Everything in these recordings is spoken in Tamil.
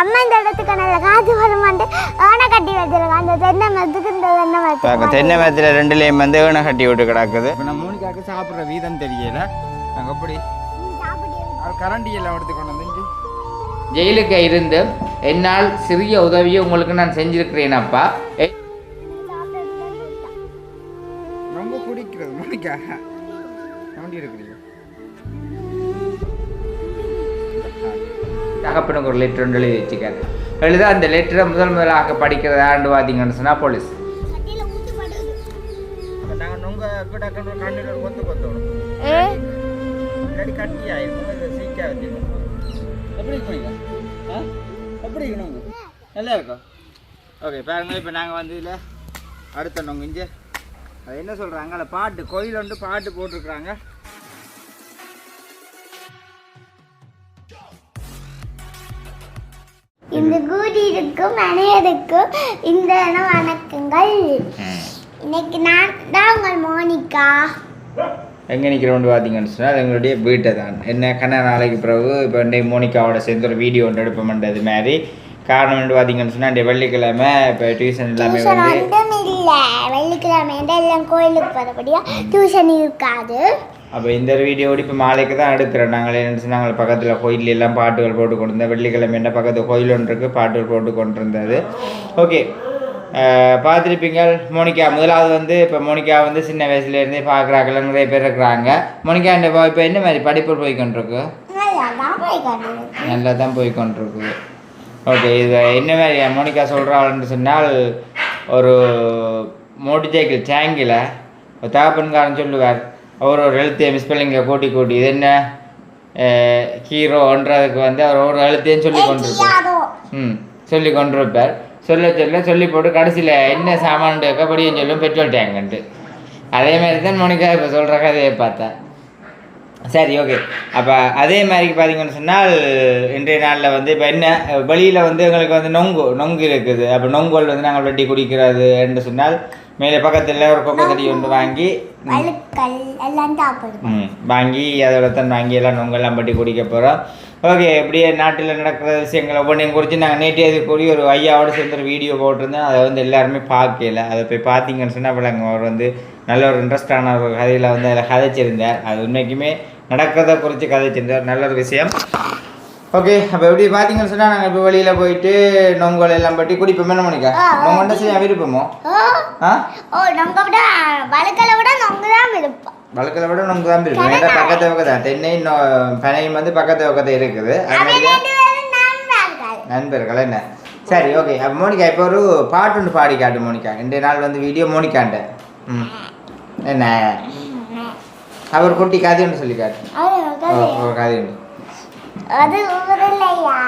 அம்மா இந்த இடத்துக்கு நல்ல காத்து வருமாண்டு ஆனை கட்டி வச்சிருக்கான் அந்த தென்னை மரத்துக்கு இந்த தென்னை மரத்துக்கு தென்னை மரத்தில் ரெண்டுலேயும் வந்து ஏனை கட்டி விட்டு கிடக்குது. இப்போ நான் மூணிக்காக்கு சாப்பிட்ற வீதம் தெரியல. நாங்கள் எப்படி? கரண்டி எல்லாம் எடுத்து கொண்டு வந்து ஜெயிலுக்கு இருந்து என்னால் சிறிய உதவியை உங்களுக்கு நான் செஞ்சிருக்கிறேன் அப்பா. ரொம்ப குடிக்கிறது மூணிக்கா தகப்பனுக்கு ஒரு லெட்டர் ஒன்று எழுதி வச்சுக்காரு எழுத அந்த லெட்டரை முதல் முதலாக படிக்கிறது ஆண்டு பார்த்தீங்கன்னு சொன்னால் போலீஸ் நல்லா இருக்கும் ஓகே பாருங்க இப்போ நாங்கள் வந்து இதில் அடுத்த நொங்க இங்கே. அது என்ன சொல்கிறாங்க அதில் பாட்டு கோயில் வந்து பாட்டு போட்டிருக்குறாங்க. இந்த கூடியிருக்கும் அனைவருக்கும் இந்த வணக்கங்கள். இன்னைக்கு நான் தான் உங்கள் மோனிகா. எங்கே நிற்கிறோம்னு பார்த்தீங்கன்னு சொன்னால் எங்களுடைய வீட்டை தான். என்ன கண்ண நாளைக்கு பிறகு இப்போ இன்றைக்கு மோனிகாவோட சேர்ந்து ஒரு வீடியோ ஒன்று எடுப்போம்ன்றது மாதிரி. காரணம் வந்து பார்த்தீங்கன்னு சொன்னால் இந்த வெள்ளிக்கிழமை இப்போ டியூஷன் எல்லாமே வந்து வெள்ளிக்கிழமை எல்லாம் கோயிலுக்கு போகிறபடியா டியூஷன் இருக்காது. அப்போ இந்த ஒரு வீடியோ இப்போ மாலைக்கு தான் எடுக்கிறோம் நாங்கள் என்ன நாங்கள் பக்கத்தில் கோயில் எல்லாம் பாட்டுகள் போட்டு கொண்டு இருந்தோம் வெள்ளிக்கிழமை என்ன பக்கத்து கோயில் ஒன்று இருக்குது பாட்டுகள் போட்டு கொண்டு இருந்தது ஓகே பார்த்துருப்பீங்க மோனிகா. முதலாவது வந்து இப்போ மோனிகா வந்து சின்ன வயசுலேருந்தே பார்க்குறாங்கள நிறைய பேர் இருக்கிறாங்க. மோனிகா இந்த இப்போ என்ன மாதிரி படிப்பு போய் கொண்டிருக்கு நல்லா தான் போய் கொண்டிருக்கு நல்லா தான் போய் கொண்டிருக்குது ஓகே இது என்ன மாதிரி மோனிகா சொல்கிறாள்னு சொன்னால் ஒரு மோட்டர் சைக்கிள் டேங்கில் ஒரு தகப்பன்காரன் சொல்லுவார். அவர் ஒரு எழுத்தையும் மிஸ்பெல்லிங்க கூட்டி கூட்டி. இது என்ன? ஹீரோன்றதுக்கு வந்து அவர் ஒரு எழுத்தையும் சொல்லி கொண்டிருப்பார். ம் சொல்லி கொண்டிருப்பார். சொல்ல சொல்ல சொல்லி போட்டு கடைசியில் என்ன சாமான் கபடியும் சொல்லும் பெட்ரோல் டேங்குன்ட்டு அதே மாதிரி தான் மோனிகா இப்போ சொல்கிற கதையை பார்த்தேன் சரி ஓகே அப்போ அதே மாதிரி பார்த்தீங்கன்னு சொன்னால் இன்றைய நாளில் வந்து இப்போ என்ன வெளியில் வந்து எங்களுக்கு வந்து நொங்கு நொங்கு இருக்குது. அப்போ நொங்கல் வந்து நாங்கள் வெட்டி குடிக்கிறது என்று சொன்னால் மேலே பக்கத்தில் ஒரு கொக்கை தடி ஒன்று வாங்கி ம். வாங்கி அதோட தான் வாங்கி எல்லாம் நொங்கெல்லாம் பட்டி குடிக்க போகிறோம் ஓகே இப்படியே நாட்டில் நடக்கிற விஷயங்களை ஒவ்வொன்றையும் குறித்து நாங்கள் நேற்று அது கூடிய ஒரு ஐயாவோட சேர்ந்து ஒரு வீடியோ போட்டிருந்தேன் அதை வந்து எல்லாருமே பார்க்கல. அதை போய் பார்த்தீங்கன்னு சொன்னால் பிள்ளைங்க அவர் வந்து நல்ல ஒரு இன்ட்ரெஸ்டான ஒரு கதையில் வந்து அதில் கதைச்சிருந்தார். அது உண்மைக்குமே நடக்கிறத குறித்து கதைச்சிருந்தார். நல்ல ஒரு விஷயம். ஓகே அப்போ எப்படி பார்த்தீங்கன்னு சொன்னால் நாங்கள் இப்போ வெளியில் போயிட்டு நொங்கல் எல்லாம் பட்டி குடிப்போம் என்ன மணிக்கா நொங்கண்ட செய்ய விருப்பமோ ஆ? ஓ நம்ம விட வழுக்கலை விட நொங்கு தான் விருப்பம். வழக்கில் விட நமக்கு தான் ஏன்னா பக்கத்து பக்கத்து? தான் தென்னை பனையும் வந்து பக்கத்து பக்கத்து இருக்குது. ரெண்டு நண்பர்கள். என்ன? சரி ஓகே அப்போ மோனிகா இப்போ ஒரு பாட்டு ஒன்று பாடி காட்டு மோனிகா. இன்றைய நாள் வந்து வீடியோ மோனிகாண்ட ம். என்ன? அவர் குட்டி கதை ஒன்று சொல்லி காட்டு அது ஓ, கதை. ஒரு கதை ஒன்று அது ஊரில்லையா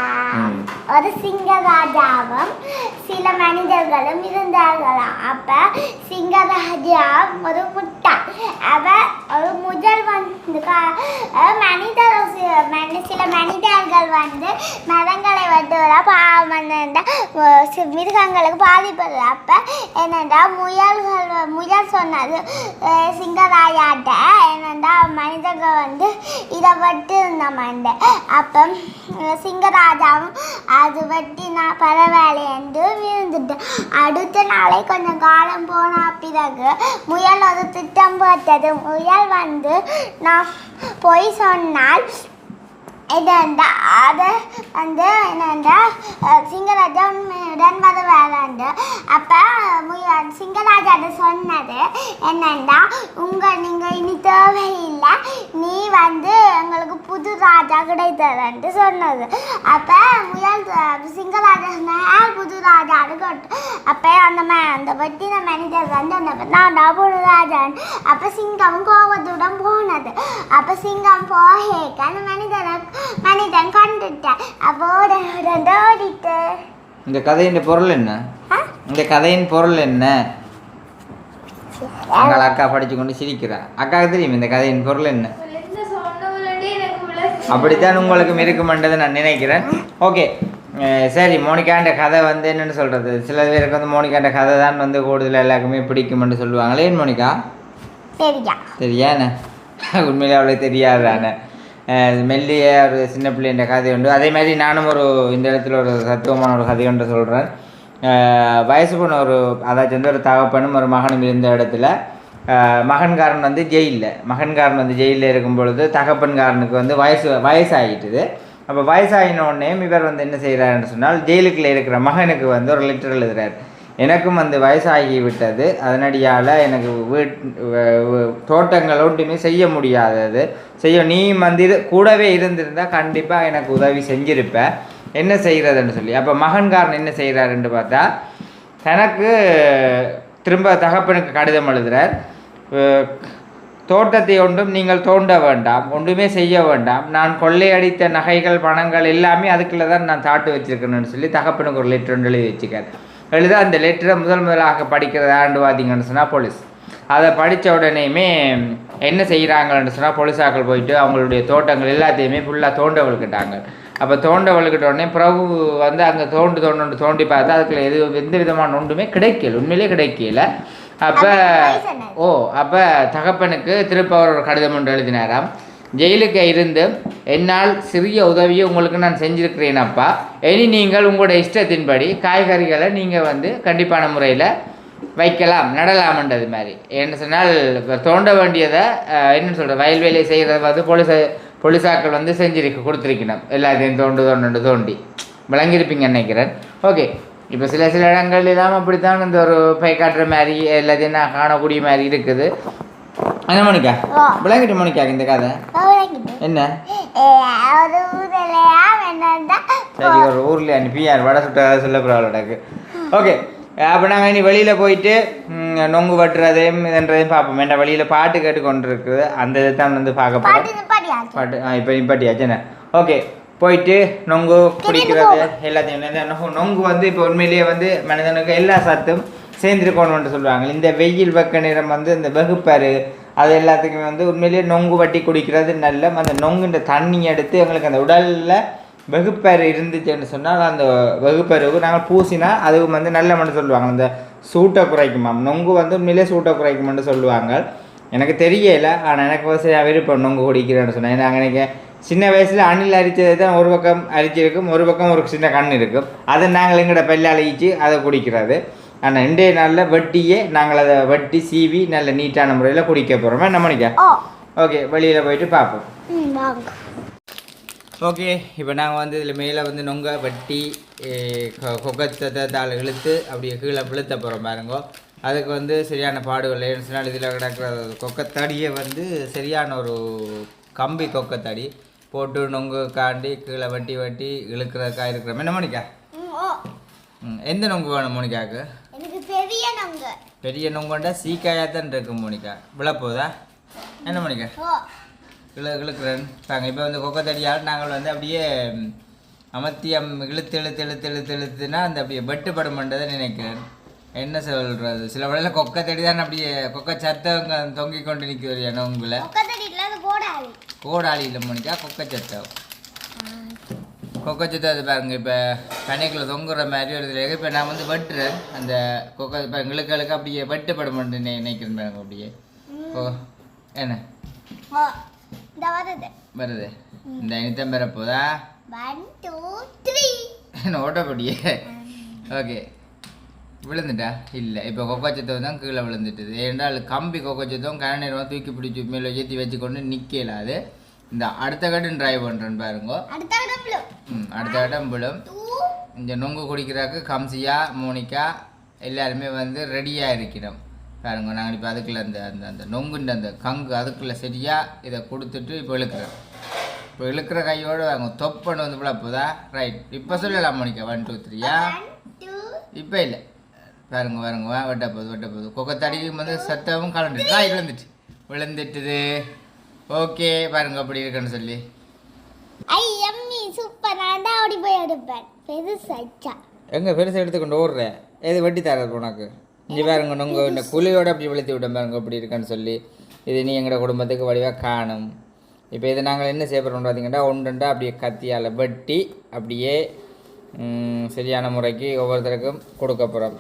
ம். ஒரு சிங்கராஜாவும் சில மனிதர்களும் இருந்தார்களாம் அப்ப சிங்கராஜா ஒரு முட்டாள் அவ ஒரு முதல் வந்து மனிதர் சில மனிதர்கள் வந்து மரங்களை வெட்டுவதா பாவம் சி- மிருகங்களுக்கு பாதிப்பு வருது. அப்ப என்னென்றா முயல்கள் முயல் சொன்னது அஹ் சிங்கராஜாட்ட என்னென்றா மனிதர்கள் வந்து இதை வெட்டு இருந்தமாண்டு அப்போ சிங்கராஜாவும் அது வெட்டி நான் பரவாயில்ல என்று விழுந்துட்டு அடுத்த நாளே கொஞ்சம் காலம் போன பிறகு முயல் ஒரு திட்டம் போட்டது. முயல் வந்து நான் பொய் சொன்னால் என்னண்டா அதை வந்து என்னண்டா சிங்கராஜன் சிங்கராஜா உண்மையுடன் அப்போ முய- சிங்கராஜாட்ட சொன்னது என்னண்டா உங்கள் நீங்கள் இனி தேவையில்லை. நீ வந்து எங்களுக்கு புது ராஜா கிடைத்ததுன்ட்டு சொன்னது. அப்போ முயல் சிங்கராஜன் சிங்கராஜா புது ராஜான்னு கேட்டு அப்போ அந்த ம அந்த வெட்டின மேனேஜர் வந்து என்ன நான் புது ராஜான். அப்போ சிங்கம் கோபத்துடன் போனது. அப்போ சிங்கம் போகேக்க அந்த மனிதனை மனிதன் கண்டுட்டேன் உடனே ஓடிட்டு இந்த கதையின் பொருள் என்ன? இந்த கதையின் பொருள் என்ன? எங்கள் அக்கா படிச்சு கொண்டு சிரிக்கிறா. அக்காவுக்கு தெரியும் இந்த கதையின் பொருள் என்ன? அப்படித்தான் உங்களுக்கும் இருக்குமென்றதை நான் நினைக்கிறேன். ஓகே. சரி மோனிகாண்ட கதை வந்து என்னென்னு சொல்கிறது சில பேருக்கு வந்து மோனிகாண்ட கதை தான் வந்து கூடுதல் எல்லாருக்குமே பிடிக்கும்னு சொல்லுவாங்களே ஏன் மோனிகா? சரியா தெரியாண்ணே உண்மையிலே அவளுக்கு தெரியாதானே? மெல்லிய ஒரு சின்ன பிள்ளைன்ற கதை உண்டு. அதே மாதிரி நானும் ஒரு இந்த இடத்துல ஒரு தத்துவமான ஒரு கதை ஒன்று சொல்கிறேன் வயசு பொண்ணு ஒரு அதாச்சும் வந்து ஒரு தகப்பனும் ஒரு மகனும் இருந்த இடத்துல மகன்காரன் வந்து ஜெயிலில். மகன்காரன் வந்து ஜெயிலில் இருக்கும் பொழுது தகப்பன்காரனுக்கு வந்து வயசு வயசாகிட்டுது அப்போ வயசாகின உடனே இவர் வந்து என்ன செய்கிறாருன்னு சொன்னால் ஜெயிலுக்குள்ளே இருக்கிற மகனுக்கு வந்து ஒரு லெட்டர் எழுதுறாரு. எனக்கும் வந்து வயசாகி விட்டது. அதனடியால் எனக்கு வீட் தோட்டங்கள் ஒன்றுமே செய்ய முடியாதது. செய்ய நீ வந்து இது கூடவே இருந்திருந்தால் கண்டிப்பாக எனக்கு உதவி செஞ்சுருப்பேன் என்ன செய்கிறதுன்னு சொல்லி. அப்போ மகன்காரன் என்ன செய்கிறாருன்னு பார்த்தா தனக்கு திரும்ப தகப்பனுக்கு கடிதம் எழுதுகிறார் தோட்டத்தை ஒன்றும் நீங்கள் தோண்ட வேண்டாம். ஒன்றுமே செய்ய வேண்டாம். நான் கொள்ளையடித்த நகைகள் பணங்கள் எல்லாமே அதுக்குள்ளே தான் நான் தாட்டு வச்சிருக்கேன்னு சொல்லி தகப்பனுக்கு ஒரு லெட்டர் எழுதி வச்சுக்கார். எழுத அந்த லெட்டரை முதல் முதலாக படிக்கிறது ஆண்டு பார்த்தீங்கன்னு சொன்னால் போலீஸ் அதை படித்த உடனேயுமே என்ன செய்கிறாங்கன்னு சொன்னால் போலீஸாக்கள் போயிட்டு அவங்களுடைய தோட்டங்கள் எல்லாத்தையுமே ஃபுல்லாக தோண்ட வழுக்கிட்டாங்க அப்போ தோண்ட வழுக்கிட்ட உடனே பிரபு வந்து அங்கே தோண்டு தோண்டு தோண்டி பார்த்தா அதுக்குள்ள எது எந்த விதமான ஒன்றுமே கிடைக்கல உண்மையிலே கிடைக்கல. அப்போ ஓ அப்போ தகப்பனுக்கு திருப்ப அவர் ஒரு கடிதம் ஒன்று எழுதினாராம். ஜெயிலுக்கு இருந்து என்னால் சிறிய உதவியை உங்களுக்கு நான் செஞ்சுருக்கிறேன் அப்பா. இனி நீங்கள் உங்களுடைய இஷ்டத்தின்படி காய்கறிகளை நீங்கள் வந்து கண்டிப்பான முறையில் வைக்கலாம் நடலாம்ன்றது மாதிரி. என்ன சொன்னால் இப்போ தோண்ட வேண்டியதை என்னன்னு சொல்கிற வயல் வேலை செய்கிறத வந்து போலீஸ் போலீஸாக்கள் வந்து செஞ்சிருக்க கொடுத்துருக்கணும். எல்லாத்தையும் தோண்டு தோண்டு தோண்டி விளங்கியிருப்பீங்க நினைக்கிறேன். ஓகே. இப்போ சில சில இடங்கள் எல்லாம் அப்படித்தான் இந்த ஒரு பை காட்டுற மாதிரி எல்லாத்தையும் நான் காணக்கூடிய மாதிரி இருக்குது. என்ன மணிக்கா ஓ. விளங்கிட்டு மணிக்கா இந்த கதை. என்ன? சரி ஒரு ஊரில் அனுப்பி யார் வடை சுட்ட கதை சொல்ல ஓகே. அப்போ நாங்கள் இனி வெளியில் போயிட்டு நொங்கு வெட்டுறதையும் இதன்றதையும் பார்ப்போம். ஏன்னா வெளியில் பாட்டு கேட்டு கொண்டு இருக்குது அந்த இதை தான் வந்து பார்க்க போகிறோம் பாட்டு ஆ இப்போ நிப்பாட்டியாச்சுண்ணே ஓகே. போயிட்டு நொங்கு குடிக்கிறது எல்லாத்தையும் நொங்கு வந்து இப்போ உண்மையிலேயே வந்து மனிதனுக்கு எல்லா சத்தும் சேர்ந்துருக்கணும்னு சொல்லுவாங்க. இந்த வெயில் வெக்க நிறம் வந்து இந்த வெகுப்பாரு அது எல்லாத்துக்குமே வந்து உண்மையிலேயே நொங்கு வட்டி குடிக்கிறது நல்ல அந்த நொங்குன்ற தண்ணி எடுத்து எங்களுக்கு அந்த உடலில் வெகுப்பரு இருந்துச்சுன்னு சொன்னால் அந்த வெகுப்பருவுக்கு நாங்கள் பூசினா அதுவும் வந்து நல்ல மண்ணு சொல்லுவாங்க. அந்த சூட்டை குறைக்குமாம். நொங்கு வந்து உண்மையிலே சூட்டை குறைக்குமென்னு சொல்லுவாங்க. எனக்கு தெரியல ஆனால் எனக்கு ஒரு விருப்பம் நொங்கு குடிக்கிறேன்னு சொன்னேன் நாங்கள் எனக்கு சின்ன வயசில் அணில் அரித்தது தான் ஒரு பக்கம் அரிச்சிருக்கும் ஒரு பக்கம் ஒரு சின்ன கண் இருக்கும். அதை நாங்கள் எங்கட பல்லால் அதை குடிக்கிறது. ஆனால் இன்றைய நாளில் வெட்டியே நாங்கள் அதை வெட்டி சீவி நல்ல நீட்டான முறையில் குடிக்க போகிறோமே நம்ம நினைக்க ஓ ஓகே வெளியில் போயிட்டு பார்ப்போம். ஓகே இப்போ நாங்கள் வந்து இதில் மேலே வந்து நொங்க வெட்டி கொக்கத்தை தாள் இழுத்து அப்படியே கீழே விழுத்த போகிறோம் பாருங்க. அதுக்கு வந்து சரியான பாடுகள் ஏன்னு சொன்னால் இதில் கிடக்கிற கொக்கத்தடியை வந்து சரியான ஒரு கம்பி கொக்கத்தடி போட்டு நொங்கு காண்டி கீழே வெட்டி வெட்டி இழுக்கிறதுக்கா இருக்கிற என்ன மணிக்கா? ம் ஓ ம், எந்த நொங்கு வேணும் பெரிய நங்க பெரிய நொங்குண்டா சீக்காயாக தான் இருக்கு மோனிகா. விழப்போதா? என்ன ஓ. இழு இழுக்கிறேன். பாருங்க இப்போ வந்து கொக்கத்தடியால் நாங்கள் வந்து அப்படியே அமர்த்தி அம் இழுத்து இழுத்து இழுத்து இழுத்து இழுத்துனா அந்த அப்படியே வெட்டுப்படும் பண்ணுறதை நினைக்கிறேன். என்ன சொல்கிறது சில வேளையில் கொக்கத்தடி தான் அப்படியே கொக்க சத்தவங்க தொங்கிக் கொண்டு பக்கத்துல இல்லாத கோடாளி கோடாளி. இல்லை மணிக்கா கொக்க சத்தம். கொக்க சத்தம் அது பாருங்க இப்போ கணைக்குள்ள தொங்குற மாதிரி ஒரு இதில் இப்போ நான் வந்து வெட்டுறேன். அந்த கொக்க இப்போ இழுக்களுக்கு அப்படியே வெட்டுப்படும் பண்ணு நினை- நினைக்கிறேன் பாருங்க அப்படியே. ஓ என்ன? வருது. இந்த இனித்தம் பெறப்போதா என்ன ஓட்டப்படியே? ஓகே. விழுந்துட்டா? இல்லை. இப்போ கொக்கச்சத்தம் தான் கீழே விழுந்துட்டுது. ஏன்றால் கம்பி கொக்கச்சத்தம் கன நேரமாக தூக்கி பிடிச்சி மேலே ஏற்றி வச்சுக்கொண்டு நிற்கல அது. இந்த அடுத்த கட்டம் ட்ரைவ் பண்ணுறேன்னு பாருங்க. ம் அடுத்த கட்டம் விழும். இந்த நொங்கு குடிக்கிறதுக்கு கம்சியா மோனிகா எல்லாருமே வந்து ரெடியாக இருக்கிறோம் பாருங்க நாங்கள் இப்போ அதுக்குள்ள அந்த அந்த அந்த நொங்குன்ற அந்த கங்கு அதுக்குள்ளே சரியாக இதை கொடுத்துட்டு இப்போ இழுக்கிறோம். இப்போ இழுக்கிற கையோடு வாங்க தொப்பன்னு வந்து விழப்போதா ரைட் இப்போ சொல்லலாம் மோனிகா ஒன் டூ த்ரீயா இப்போ இல்லை. பாருங்க பாருங்க வெட்ட போகுது வெட்ட போகுது. கொக்கத்தடிக்கும் வந்து சத்தமும் கலந்துட்டு. விழுந்துட்டு. விழுந்துட்டுது. ஓகே பாருங்க அப்படி இருக்குன்னு சொல்லி. ஐ எம்மி சூப்பர். நான் தான் ஓடி போய் எடுப்பேன். பெருசாச்சா எங்கே பெருசாக எடுத்துக்கொண்டு ஓடுற எது வெட்டி தரது உனக்கு? இங்கே பாருங்க நொங்க இந்த குழியோட அப்படி வெளுத்தி விட்டோம் பாருங்க அப்படி இருக்குன்னு சொல்லி. இது நீ எங்களோட குடும்பத்துக்கு வடிவாக காணும். இப்போ இதை நாங்கள் என்ன செய்ய போகிறோம் பார்த்தீங்கன்னா ஒன்றுண்டா அப்படியே கத்தியால் வெட்டி அப்படியே சரியான முறைக்கு ஒவ்வொருத்தருக்கும் கொடுக்க போகிறோம்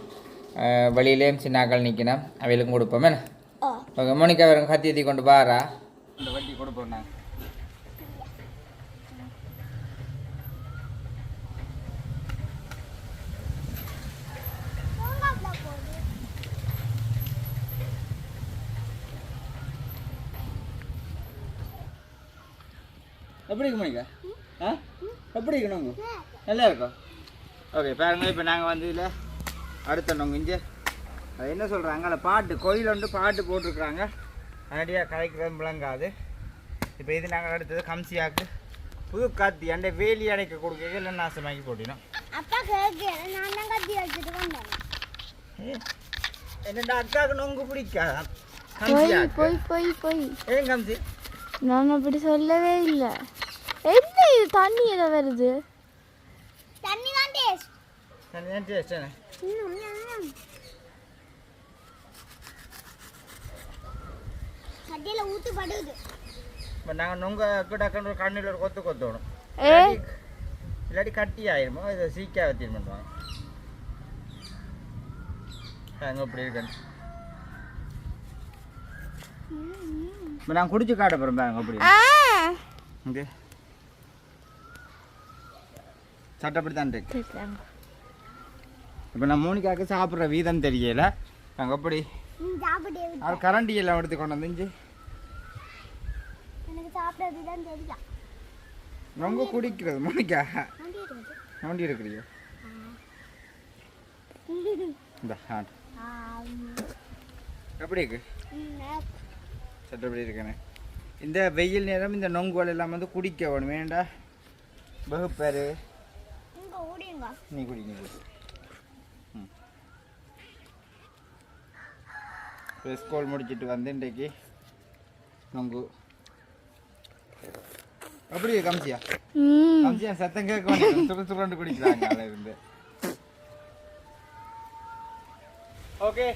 வழியிலேயும் சின்னாக்கள் நிற்கணும் அவைகளுக்கும் கொடுப்போம் என்ன? ஓகே மோனிகா வேறு கத்தி ஏற்றி கொண்டு பாரா போட போறேன் எப்படி இருக்கு மணிக்கா ஆ? எப்படி இருக்கணும் நல்லா இருக்கும் ஓகே பாருங்க இப்போ நாங்கள் வந்து இதில் அடுத்த நொங்கு இஞ்சி அது என்ன சொல்கிறாங்க அதில் பாட்டு கோயில் வந்து பாட்டு போட்டிருக்குறாங்க. அதனடியாக கலைக்கிறது விளங்காது. இப்போ இது நாங்கள் அடுத்தது கம்சியாக்கு புது காத்தி அந்த வேலி அடைக்க கொடுக்க இல்லை நாசமாக்கி போட்டினோம். அப்பா கேட்கல நான் தான் கத்தி வச்சுட்டு வந்தேன். என்னடா அக்காவுக்கு நொங்கு பிடிக்காதா? போய் போய் போய் போய் ஏன் கம்சி? நான் அப்படி சொல்லவே இல்லை. என்ன இது தண்ணி எதை வருது? தண்ணி தான் டேஸ்ட் நான் டேஸ்ட் என்ன சட்டியில் ஊற்றி படுது நாங்கள் நொங்க டக்குன்னு ஒரு கண்ணில் ஒரு கொத்து கொத்தணும் ஏ இல்லாட்டி- கட்டி ஆயிருமோ இதை சீக்கிரம் வத்தியம் பண்ணுவாங்க அங்கே இப்படி இருக்கேன் இப்போ நான் குடிச்சு காட்ட போகிறேன் பாருங்க அப்படி ஆ இங்கே சட்டப்படி தான் இருக்கு இப்போ நான் மூணிக்காக்கு சாப்பிட்ற வீதம் தெரியல நாங்கள். அவர் கரண்டி எல்லாம் எடுத்து கொண்டு வந்துச்சு எனக்கு சாப்பிட்றது தான் தெரியும். ரொம்ப குடிக்கிறது இருக்குது. நோண்டி இருக்கிறியோ? இந்த ஆம். எப்படி இருக்கு? சட்டப்படி இருக்கேனே இந்த வெயில் நேரம் இந்த நொங்குவல் எல்லாம் வந்து குடிக்க வேணும். வேண்டா வகுப்பாரு நீ குடி நீ குடி. ம். ஸ்கூல் முடிச்சிட்டு வந்து இன்றைக்கு நொங்கு. அப்படி கம்சியா கம்சியா சத்தம் கேட்க சுரு சுருண்டு குடிக்கிறாங்க அதில் இருந்து. ஓகே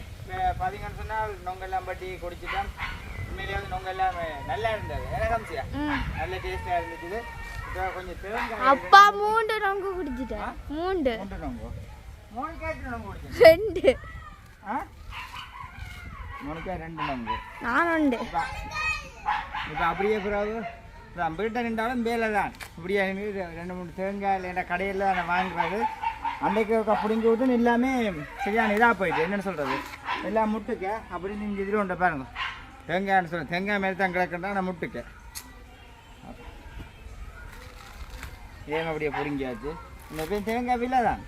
பார்த்தீங்கன்னு சொன்னால் நொங்கெல்லாம் பட்டி குடிச்சிட்டோம். உண்மையிலேயே வந்து நொங்க எல்லாம் நல்லா இருந்தது. என்ன கம்சியா. நல்ல டேஸ்டாக இருந்துச்சு. கொஞ்சம் தேங்காய் அப்பா மூண்டு நொங்கு குடிச்சிட்டேன் மூண்டு மூன்று. நொங்கு? மூணு கேட்டு நொங்கு குடிச்சேன் ரெண்டு. ஆ? மூணுக்கே ரெண்டு நொங்கு. நான் இப்போ இப்போ அப்படியே பிறகு? நான் வீட்டை நின்றாலும் வேலை தான் இப்படியே ரெண்டு மூணு தேங்காய் இல்லைன்னா கடையில் நான் வாங்குறது. அன்றைக்கு ஒருக்கா பிடிங்கி விட்டு எல்லாமே சரியான இதாக போயிட்டு. என்னென்னு சொல்கிறது எல்லாம் முட்டுக்க. அப்படி நீங்கள் இதில் ஒன்றை பாருங்க. தேங்காய்னு சொல்ல தேங்காய் மாதிரி தான் கிடக்குன்னா நான் முட்டுக்க. ஏன் அப்படியே பிடுங்கியாச்சு? இந்த பேர் தேங்காய் விலை தான்.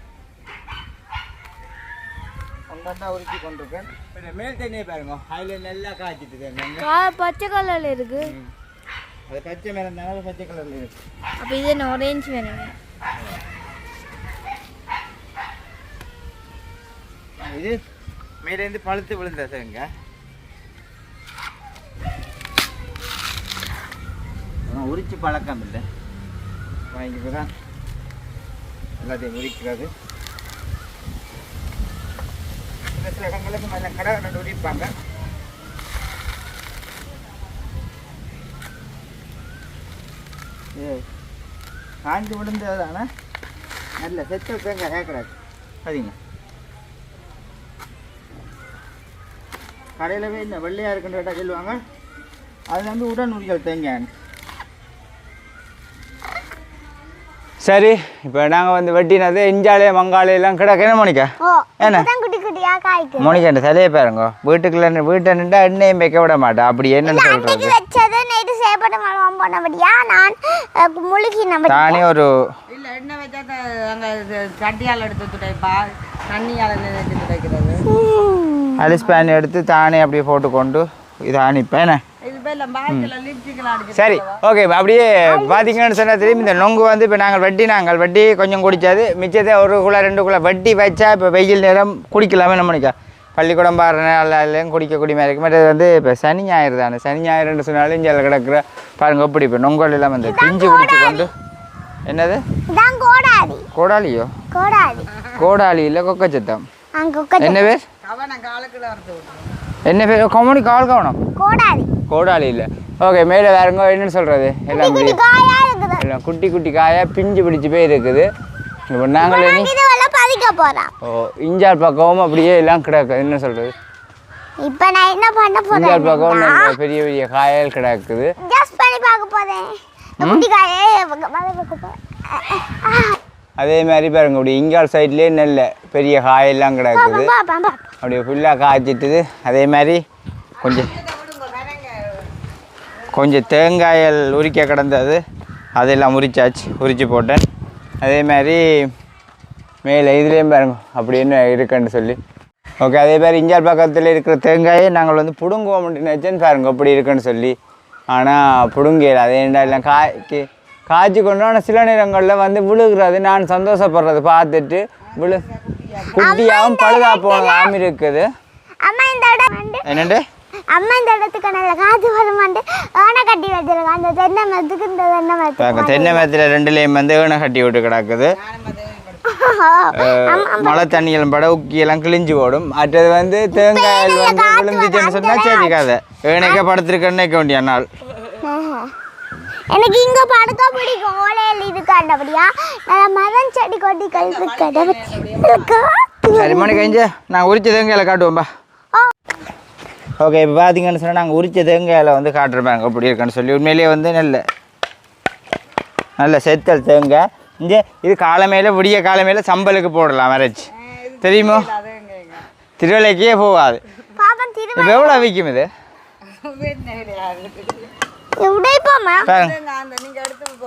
ஒன்றா உருக்கி கொண்டிருக்கேன். மேல் தண்ணியை பாருங்க. அதில் நல்லா காய்ச்சிட்டு பச்சை கலர்ல இருக்கு. ம். அது பச்சை மேலே இருந்தாலும் அது பச்சை கலரில் இருக்கு. அப்போ இது என்ன ஆரஞ்சு வேணுங்க இது மேலேருந்து பழுத்து விழுந்த சரிங்க உரிச்சு பழக்கம் இல்லை. வாங்கிட்டு தான் எல்லாத்தையும் உரிக்கிறது. சில இடங்களுக்கு நல்ல கடை உரிப்பாங்க. ஏ காஞ்சி விழுந்தது தானே? நல்ல செத்த தேங்காய் கேட்குறாரு சரிங்க கடையில் போய் இந்த வெள்ளையாக இருக்குன்னு கேட்டால் சொல்லுவாங்க. அது வந்து உடன் உரிகள் தேங்காய் சரி இப்போ நாங்கள் வந்து வெட்டினது இஞ்சாலே மங்காளி எல்லாம் கிடக்கு. என்ன மோனிக்கா என்ன? மோனிக்கா தலையை பாருங்க. வீட்டுக்குள்ள வீட்டை நின்றா எண்ணெயும் வைக்க விட மாட்டா. அப்படி என்னன்னு சொல்கிறது சேப்பட்ட மலம் போனபடியா நான் முழுகி நம்ம தானே ஒரு இல்லை எண்ணெய் வச்சா த- அங்க இது சட்டியால் எடுத்து துடைப்பா? தண்ணியால் எடுத்து துடைக்கிறது? அலிஸ் பேன் எடுத்து தானே அப்படியே போட்டு கொண்டு இதை அனுப்பேன் என்ன? சரி ஓகே அப்படியே பார்த்தீங்கன்னு சொன்னால் தெரியும் இந்த நொங்கு வந்து இப்போ நாங்கள் வெட்டி நாங்கள் வெட்டி கொஞ்சம் குடித்தது மிச்சத்தை ஒரு குள்ள ரெண்டு குள்ள வெட்டி வச்சா இப்போ வெயில் நேரம் குடிக்கலாமே நம்ம நினைக்க பள்ளிக்கூடம் நாளையும் குடிக்கக்கூடிய மாதிரி இருக்கு. மற்றது வந்து இப்போ சனி ஞாயிறு தானே. சனி ஞாயிறுன்னு சொன்னாலும் இங்கே கிடக்குற பாருங்க எப்படி இப்போ நொங்கல் எல்லாம் வந்து பிஞ்சு பிடிச்சு கொண்டு என்னது? கோடாலியோ? கோடாலி. இல்லை கொக்கச்சத்தம். என்ன பேர்? என்ன பேர்? கம்முனி கால் கவனம். கோடாலி. இல்லை. ஓகே மேலே வேறுங்க என்னன்னு சொல்கிறது எல்லாம் இருக்குது. எல்லாம் குட்டி குட்டி காயா பிஞ்சு பிடிச்சு போய் இருக்குது. இப்போ நாங்கள் போறான் ஓ இஞ்சால் பக்கமும் அப்படியே எல்லாம் கிடக்கு. என்ன சொல்கிறது இப்ப நான் என்ன பண்ண பக்கம் போறேன் பெரிய பெரிய காயல் கிடக்குது. ஜஸ்ட் பண்ணி பார்க்க போறேன். இந்த குட்டி காயே மழை பார்க்க போறேன் அதே மாதிரி பாருங்க இப்படி இங்கால் சைட்லேயே நெல்ல பெரிய காயெல்லாம் கிடக்குது. அப்படியே ஃபுல்லாக காய்ச்சிட்டுது. அதே மாதிரி கொஞ்சம் கொஞ்சம் தேங்காயல் உரிக்க கிடந்தது. அதெல்லாம் உரிச்சாச்சு உரிச்சு போட்டேன். அதே மாதிரி மேலே இதுலேயும் பாருங்க அப்படின்னு இருக்குன்னு சொல்லி. ஓகே அதே மாதிரி இஞ்சால் பக்கத்தில் இருக்கிற தேங்காயை நாங்கள் வந்து புடுங்குவோம் நினச்சேன்னு பாருங்க அப்படி இருக்குன்னு சொல்லி. ஆனால் புடுங்கல அதே எல்லாம் காய்க்கு காய்ச்சி கொண்டு ஆனால் சில நேரங்களில் வந்து விழுகிறது நான் சந்தோஷப்படுறது பார்த்துட்டு விழு குட்டியாகவும் பழுதா போனதாகவும் இருக்குது. என்னண்டு? அம்மா இந்த இடத்துக்கு நல்ல காற்று வருமாண்டு ஆனை கட்டி வச்சிருக்கான் அந்த தென்னை மரத்துக்கு இந்த தென்னை மரத்துக்கு தென்னை மரத்தில் ரெண்டுலேயும் வந்து ஏணை கட்டி விட்டு கிடக்குது. மழை தண்ணியெல்லாம் பட உக்கியெல்லாம் கிழிஞ்சு ஓடும். மற்றது வந்து தேங்காயில் வந்து விழுந்துச்சுன்னு சொன்னால் சரி கதை ஏனைக்க படுத்திருக்கேன்னு நினைக்க வேண்டிய நாள். எனக்கு இங்க படுக்க பிடிக்கும். ஓலையில் இருக்காண்டபடியா நான் மரம் செடி கொடிகள் இருக்கிற சரி மணி கழிஞ்சு நான் உரிச்ச தேங்காயில் காட்டுவோம்பா ஓகே இப்போ பார்த்தீங்கன்னு சொன்னால் நாங்கள் உரிச்ச தேங்காயில் வந்து காட்டுறப்பாங்க அப்படி இருக்குன்னு சொல்லி. உண்மையிலேயே வந்து நல்ல நல்ல செத்தல் தேங்காய். இங்கே இது காலமையில் விடிய காலமையில் சம்பலுக்கு போடலாம் வரைச்சி தெரியுமோ? திருவிழைக்கே போகாது. இப்போ எவ்வளோ விற்கும் இது?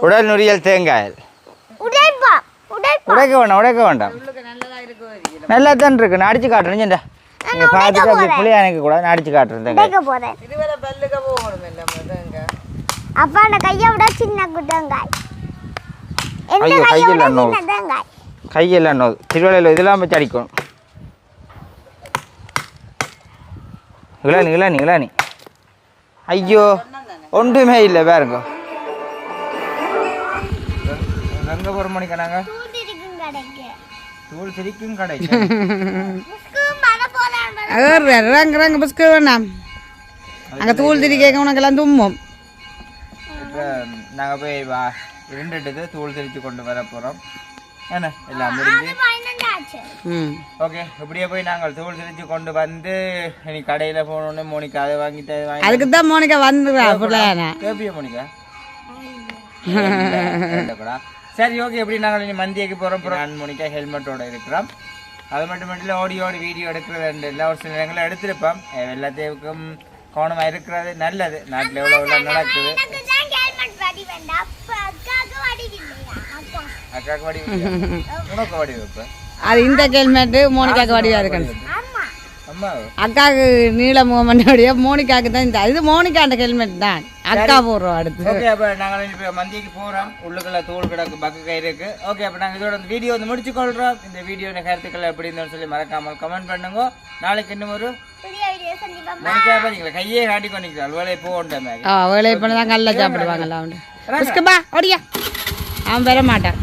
உடல் நுரியல் தேங்காய் உடைக்க வேண்டாம் உடைக்க வேண்டாம். நல்லா தான் இருக்கு நான் அடிச்சு காட்டுறேன் செண்டா நீங்கள் பார்த்துட்டு அப்படி புளியா எனக்கு கூட நான் அடிச்சு காட்டுறேன் தேங்காய் போறேன். இதுவரை பல்லுக்க போகணும் இல்லை முதங்க. அப்பா அந்த கையை விட சின்ன குட்டங்காய் ஐயோ, கையில் தேங்காய் கையெல்லாம் நோது திருவள்ளையில் இதெல்லாம் வச்சு அடிக்கணும் இகலானி இகலானி இகலானி ஐயோ ஒன்றுமே இல்லை பாருங்க. எங்கே போகிற மணிக்கா நாங்கள் தூள் சிரிக்கும் கடை. ரங்க ரங்க பஸ்க்கு வேணாம் அங்கே தூள் திரி கேட்க உனக்கெல்லாம் தும்மும். நாங்கள் போய் வா. இரண்டுட்டுக்கு தூள் திரிச்சு கொண்டு வர போகிறோம் என்ன? எல்லாம் முடிஞ்சு? ஓகே இப்படியே போய் நாங்கள் தூள் திரிச்சு கொண்டு வந்து இனி கடையில் போனோடனே மோனிகா அதை வாங்கிட்டு அதை வாங்கி அதுக்கு தான் மோனிகா வந்துடுறா கேப்பியா மோனிகா. சரி ஓகே எப்படி நாங்கள் இனி மந்தியக்கு போகிறோம் நான் மோனிகா ஹெல்மெட்டோட இருக்கிறோம். அது மட்டும் மட்டும் இல்லை ஓடி ஓடி வீடியோ எடுக்கிறது எல்லா ஒரு சில நேரங்களும் எடுத்திருப்போம். எல்லாத்தையும் கவனமாக இருக்கிறது நல்லது. நாட்டில் எவ்வளோ எவ்வளோ நடக்குது. அது இந்த ஹெல்மெட்டு மோனிகாக்கு வடிவா இருக்கணும் அக்காவுக்கு நீல முகமண்டோடைய மோனிகாக்கு தான் இந்த இது மோனிகாண்ட ஹெல்மெட் தான் அக்கா போடுறோம் அடுத்து. ஓகே அப்போ நாங்கள் இப்போ மந்திக்கு போகிறோம் உள்ளுக்குள்ள தூள் கிடக்கு பக்கு கை இருக்கு. ஓகே அப்போ நாங்கள் இதோட வீடியோ வந்து முடிச்சு கொள்கிறோம் இந்த வீடியோ கருத்துக்கள் எப்படி இருந்தோம்னு சொல்லி மறக்காமல் கமெண்ட் பண்ணுங்க. நாளைக்கு இன்னும் ஒரு கையே காட்டி கொண்டிருக்கிறோம் வேலை போகன்ற மாதிரி. ஆ வேலை பண்ண தான் கல்ல ஓடியா. அவன் வர மாட்டான்.